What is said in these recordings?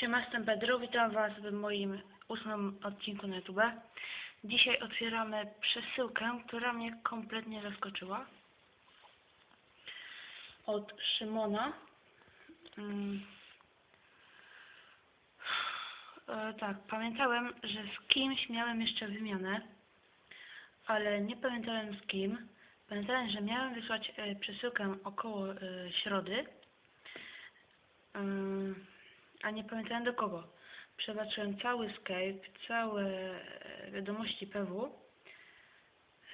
Siema, jestem Pedro, witam Was w moim ósmym odcinku na YouTube. Dzisiaj otwieramy przesyłkę, która mnie kompletnie zaskoczyła. Od Szymona. Mm. E, tak, pamiętałem, że z kimś miałem jeszcze wymianę, ale nie pamiętałem z kim. Pamiętałem, że miałem wysłać e, przesyłkę około e, środy. Ym, a nie pamiętałem do kogo. Przebaczyłem cały Skype, całe e, wiadomości PW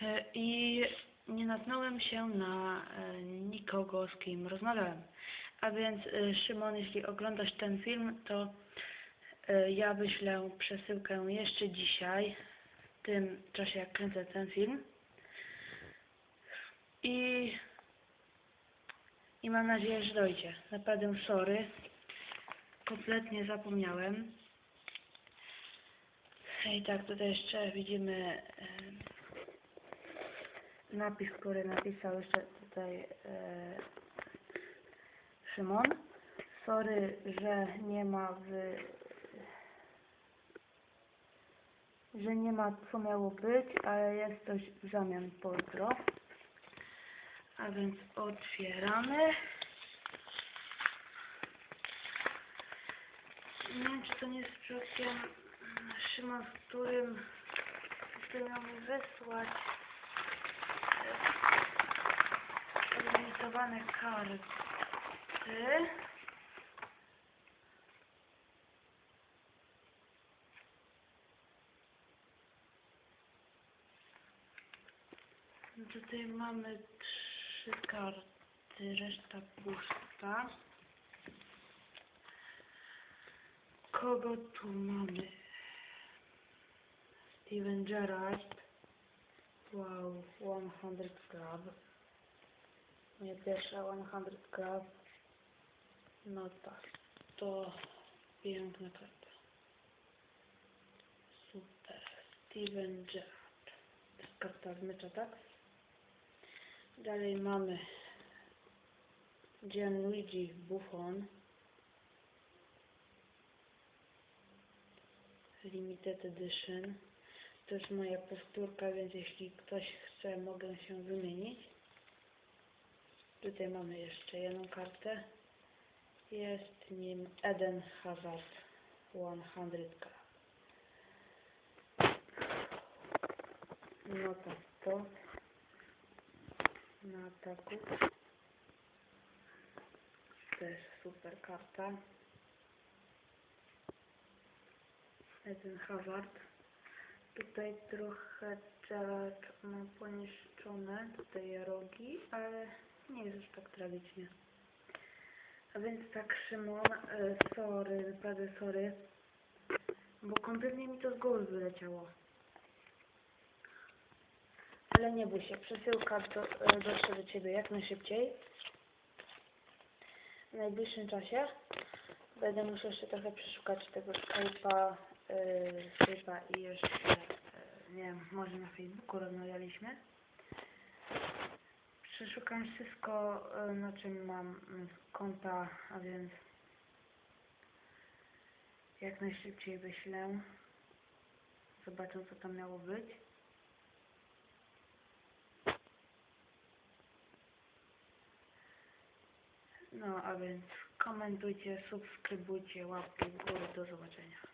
e, i nie natknąłem się na e, nikogo, z kim rozmawiałem. A więc Szymon, jeśli oglądasz ten film, to ja wyślę przesyłkę jeszcze dzisiaj, w tym czasie jak kręcę ten film. I, i mam nadzieję, że dojdzie. Naprawdę sorry. Kompletnie zapomniałem. I tak, tutaj jeszcze widzimy napis, który napisał jeszcze tutaj e, Szymon. Sorry, że nie ma w że nie ma co miało być, ale jest coś w zamian pozdro. A więc otwieramy. Nie wiem, czy to nie jest przypadkiem mm, Szymon, z którym który miał mi wysłać e, limitowane karty. Tutaj mamy trzy karty, reszta pusta. Kogo tu mamy? Steven Gerrard. Wow, 100 Club. Moja pierwsza 100 Club. No tak, to piękna karta. Super. Steven Gerrard. Karta z mecza, tak? Dalej mamy Gianluigi Buffon. Limited Edition. To jest moja powtórka, więc jeśli ktoś chce, mogę się wymienić. Tutaj mamy jeszcze jedną kartę. Jest nim Eden Hazard 100 Club. No tak, to na ataku. Też super karta. Eden Hazard. Tutaj trochę Gerard ma poniszczone tutaj rogi, ale nie jest już tak tragicznie. A więc tak Szymon, e, sorry, naprawdę sorry, bo kompletnie mi to z głowy wyleciało. Ale nie bój się, przesyłka do, e, dotrze do Ciebie jak najszybciej. W najbliższym czasie. Będę musiał jeszcze trochę przeszukać tego Skype'a, yy, Skype'a i jeszcze, yy, nie wiem, może na Facebooku rozmawialiśmy. Przeszukam wszystko, yy, na czym mam konta, a więc jak najszybciej wyślę. Zobaczę, co tam miało być. No, a więc komentujcie, subskrybujcie, łapki w górę, do zobaczenia.